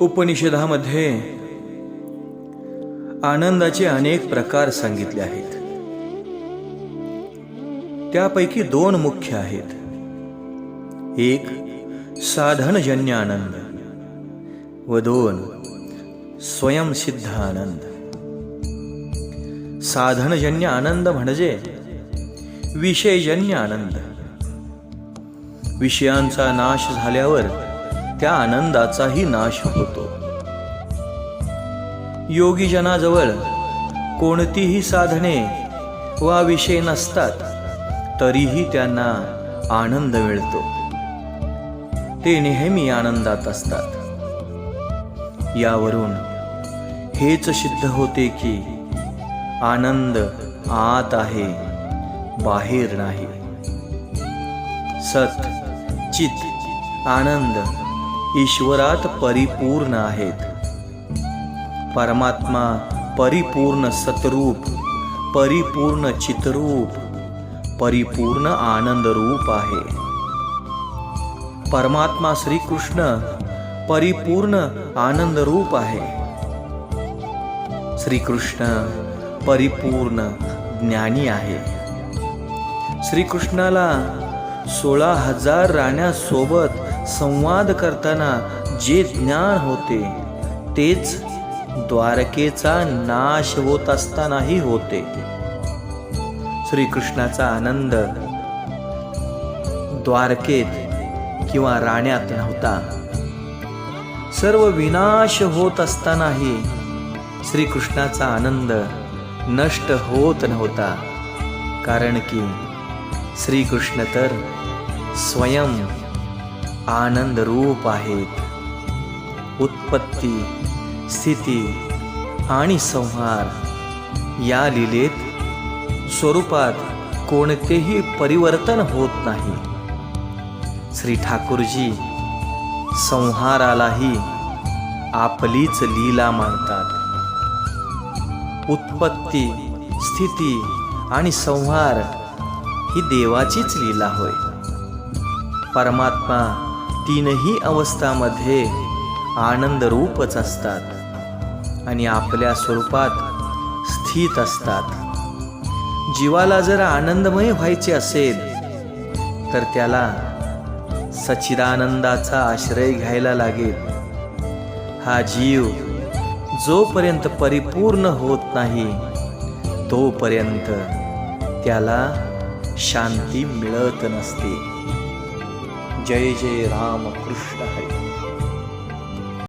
उपनिषदामध्ये आनंदाचे अनेक प्रकार सांगितले आहेत. त्यापैकी दोन मुख्य आहेत. एक साधनजन्य आनंद व दोन स्वयंसिद्ध आनंद. साधनजन्य आनंद म्हणजे विषयजन्य आनंद. विषयांचा नाश झाल्यावर त्या आनंदाचाही नाश होतो. योगीजनाजवळ कोणतीही साधने वा विषय नसतात तरीही त्यांना आनंद मिळतो. ते नेहमी आनंदात असतात. यावरून हेच सिद्ध होते की आनंद आत आहे बाहेर नाही. सत चित आनंद. ईश्वरात परिपूर्ण आहेत. परमात्मा परिपूर्ण सतरूप परिपूर्ण चितरूप परिपूर्ण आनंद रूप आहे. परमात्मा श्रीकृष्ण परिपूर्ण आनंद रूप आहे. श्रीकृष्ण परिपूर्ण ज्ञानी आहे. श्रीकृष्णाला सोळा हजार राण्यासोबत संवाद करताना जे ज्ञान होते तेच द्वारकेचा नाश होत असतानाही होते. श्रीकृष्णाचा आनंद द्वारकेत किंवा राण्यात नव्हता. सर्व विनाश होत असतानाही श्रीकृष्णाचा आनंद नष्ट होत नव्हता. कारण की श्रीकृष्ण तर स्वयं आनंद रूप आहेत. उत्पत्ती स्थिती आणि संहार या लिलेत स्वरूपात कोणतेही परिवर्तन होत नाही. श्री ठाकूरजी संहारालाही आपलीच लीला मानतात. उत्पत्ती स्थिती आणि संहार ही देवाचीच लीला होय. परमात्मा तीनही अवस्थामध्ये आनंदरूपच असतात आणि आपल्या स्वरूपात स्थित असतात. जीवाला जर आनंदमय व्हायचे असेल तर त्याला सचिदानंदाचा आश्रय घ्यायला लागेल. हा जीव जोपर्यंत परिपूर्ण होत नाही तोपर्यंत त्याला शांती मिळत नसते. जय जय राम कृष्ण हरी।